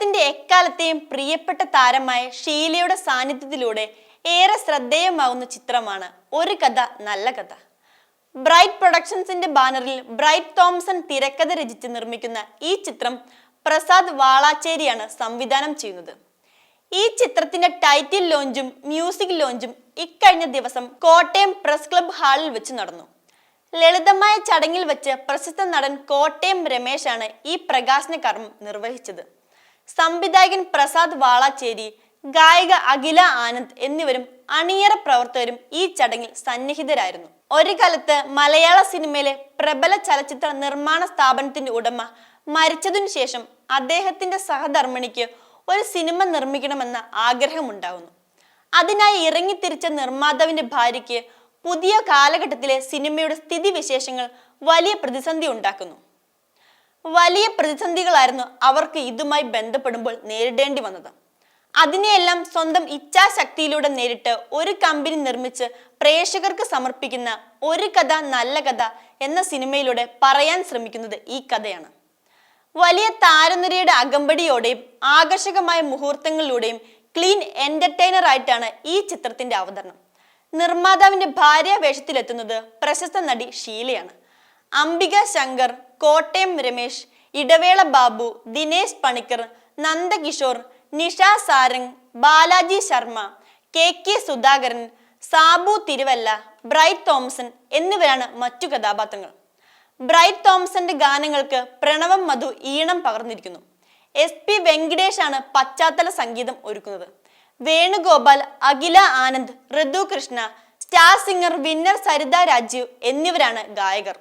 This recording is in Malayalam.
മലയാളത്തിന്റെ എക്കാലത്തെയും പ്രിയപ്പെട്ട താരമായ ഷീലയുടെ സാന്നിധ്യത്തിലൂടെ ഏറെ ശ്രദ്ധേയമാകുന്ന ചിത്രമാണ് ഒരു കഥ നല്ല കഥ. ബ്രൈറ്റ് പ്രൊഡക്ഷൻസിന്റെ ബാനറിൽ ബ്രൈറ്റ് തോംസൺ തിരക്കഥ രചിച്ച് നിർമ്മിക്കുന്ന ഈ ചിത്രം പ്രസാദ് വാളാച്ചേരിയാണ് സംവിധാനം ചെയ്യുന്നത്. ഈ ചിത്രത്തിന്റെ ടൈറ്റിൽ ലോഞ്ചും മ്യൂസിക് ലോഞ്ചും ഇക്കഴിഞ്ഞ ദിവസം കോട്ടയം പ്രസ് ക്ലബ് ഹാളിൽ വെച്ച് നടന്നു. ലളിതമായ ചടങ്ങിൽ വെച്ച് പ്രശസ്ത നടൻ കോട്ടയം രമേശാണ് ഈ പ്രകാശന കർമ്മം നിർവഹിച്ചത്. സംവിധായകൻ പ്രസാദ് വാളാച്ചേരി ഗായിക അഖില ആനന്ദ് എന്നിവരും അണിയറ പ്രവർത്തകരും ഈ ചടങ്ങിൽ സന്നിഹിതരായിരുന്നു. ഒരു കാലത്ത് മലയാള സിനിമയിലെ പ്രബല ചലച്ചിത്ര നിർമ്മാണ സ്ഥാപനത്തിന്റെ ഉടമ മരിച്ചതിനു ശേഷം അദ്ദേഹത്തിന്റെ സഹധർമ്മിണിക്ക് ഒരു സിനിമ നിർമ്മിക്കണമെന്ന ആഗ്രഹമുണ്ടാകുന്നു. അതിനായി ഇറങ്ങിത്തിരിച്ച നിർമ്മാതാവിന്റെ ഭാര്യയ്ക്ക് പുതിയ കാലഘട്ടത്തിലെ സിനിമയുടെ സ്ഥിതിവിശേഷങ്ങൾ വലിയ പ്രതിസന്ധി ഉണ്ടാക്കുന്നു. വലിയ പ്രതിസന്ധികളായിരുന്നു അവർക്ക് ഇതുമായി ബന്ധപ്പെടുമ്പോൾ നേരിടേണ്ടി വന്നത്. അതിനെയെല്ലാം സ്വന്തം ഇച്ഛാശക്തിയിലൂടെ നേരിട്ട് ഒരു കമ്പനി നിർമ്മിച്ച് പ്രേക്ഷകർക്ക് സമർപ്പിക്കുന്ന ഒരു കഥ നല്ല കഥ എന്ന സിനിമയിലൂടെ പറയാൻ ശ്രമിക്കുന്നത് ഈ കഥയാണ്. വലിയ താരനിരയുടെ അകമ്പടിയോടെയും ആകർഷകമായ മുഹൂർത്തങ്ങളിലൂടെയും ക്ലീൻ എന്റർടൈനർ ആയിട്ടാണ് ഈ ചിത്രത്തിന്റെ അവതരണം. നിർമ്മാതാവിന്റെ ഭാര്യ വേഷത്തിലെത്തുന്നത് പ്രശസ്ത നടി ഷീലയാണ്. Ambika Shankar Kottayam Ramesh Idavela Babu Dinesh Panicker Nandakishore Nisha Sarang Balaji Sharma K K Sudhakaran Sabu Thiruvalla Bright Thomson എന്നിവരാണ് മറ്റു കഥാപാത്രങ്ങൾ. ബ്രൈറ്റ് തോംസന്റെ ഗാനങ്ങൾക്ക് പ്രണവം മധു ഈണം പകർന്നിരിക്കുന്നു. എസ് പി വെങ്കിടേഷ് ആണ് പശ്ചാത്തല സംഗീതം ഒരുക്കുന്നത്. Venugopal Akhila Anand Ritu Krishna star singer winner Saritha Rajeev എന്നിവരാണ് ഗായകർ.